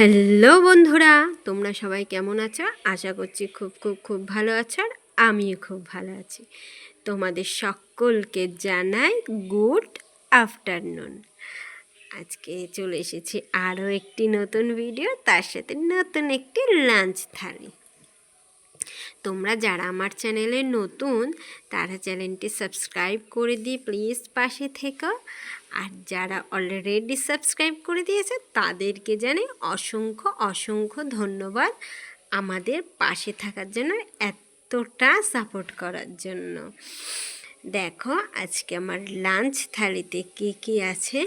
Hello বন্ধুরা, তোমরা সবাই কেমন আছো? আশা করছি খুব খুব খুব ভালো আছো আর আমিও খুব ভালো আছি। তোমাদের সকলকে জানাই গুড আফটারনুন। আজকে চলে এসেছি আরও একটি নতুন ভিডিও তার সাথে নতুন একটি লাঞ্চ থালি। তোমরা যারা আমার চ্যানেলে নতুন, তারা চ্যানেলটি সাবস্ক্রাইব করে দিয়ে প্লিজ পাশে থেকো। আর যারা অলরেডি সাবস্ক্রাইব করে দিয়েছে, তাদেরকে জানি অসংখ্য অসংখ্য ধন্যবাদ আমাদের পাশে থাকার জন্য, এতটা সাপোর্ট করার জন্য। দেখো, আজকে আমার লাঞ্চ থালিতে কী কী আছে?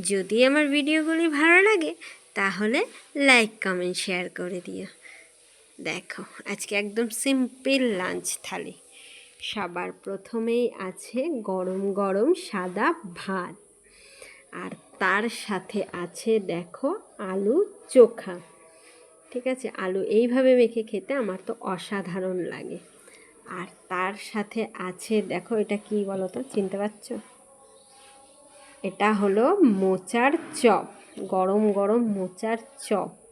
যদি আমার ভিডিওগুলি ভালো লাগে, তাহলে লাইক কমেন্ট শেয়ার করে দিও। দেখো, আজকে একদম সিম্পল লাঞ্চ থালি। সবার প্রথমেই আছে গরম গরম সাদা ভাত। আর তার সাথে আছে দেখো আলু চোখা। ঠিক আছে? আলু এইভাবে মেখে খেতে আমার তো অসাধারণ লাগে। আর তার সাথে আছে দেখো, এটা কি বলো তো চিনতে পারছ? এটা হলো মোচার চপ, গরম গরম মোচার চপ।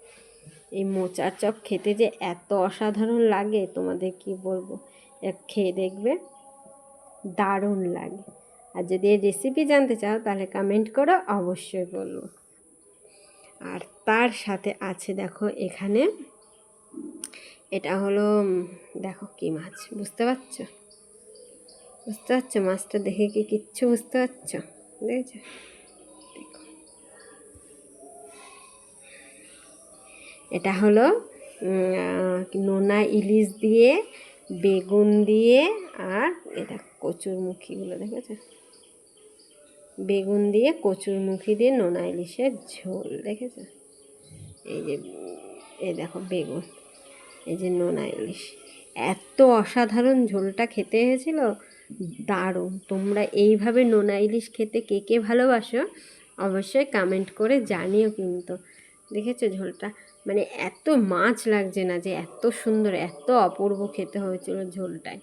এই মোচার চপ খেতে যে এত অসাধারণ লাগে, তোমাদের কি বলব? খেয়ে দেখবে, দারুণ লাগে। আর যদি এই রেসিপি জানতে চাও, তাহলে কমেন্ট করো, অবশ্যই বলব। আর তার সাথে আছে, দেখো, এখানে এটা হলো দেখো কি মাছ, বুঝতে পারছ? বুঝতে পারছ মাছটা দেখে কি কিচ্ছু বুঝতে পারছ? দেখেছ? এটা হলো নোনা ইলিশ দিয়ে, বেগুন দিয়ে আর এটা কচুরমুখীগুলো দেখেছ? বেগুন দিয়ে কচুরমুখী দিয়ে নোনা ইলিশের ঝোল দেখেছ? এই যে, এই দেখো বেগুন, এই যে নোনা ইলিশ। এত অসাধারণ ঝোলটা খেতে হয়েছিল, দারুণ। তোমরা এইভাবে নোনা ইলিশ খেতে কে কে ভালোবাসো, অবশ্যই কমেন্ট করে জানিও কিন্তু। দেখেছ ঝোলটা? মানে এত মাছ লাগছে না যে এত সুন্দর, এত অপূর্ব খেতে হয়েছিল ঝোলটায়।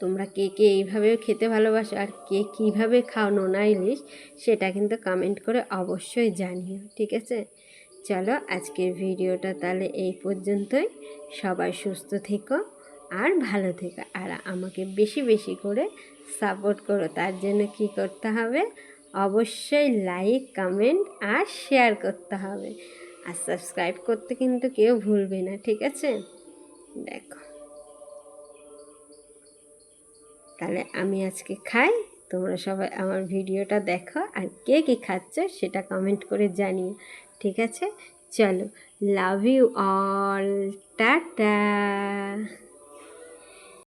তোমরা কে কে এইভাবেও খেতে ভালোবাসো আর কে কীভাবে খাও নোনা ইলিশ, সেটা কিন্তু কমেন্ট করে অবশ্যই জানিও, ঠিক আছে? চলো আজকের ভিডিওটা তাহলে এই পর্যন্তই। সবাই সুস্থ থেকো আর ভালো থেকো। আর আমাকে বেশি বেশি করে সাপোর্ট করো, তার জন্য কি করতে হবে? অবশ্যই লাইক কমেন্ট আর শেয়ার করতে হবে। আর সাবস্ক্রাইব করতে কিন্তু কেউ ভুলবে না, ঠিক আছে? দেখো। তাহলে আমি আজকে খাই, তোমরা সবাই আমার ভিডিওটা দেখো, আর কে কী খাচ্ছ সেটা কমেন্ট করে জানিও, ঠিক আছে? চলো লাভ ইউ অল টাটা!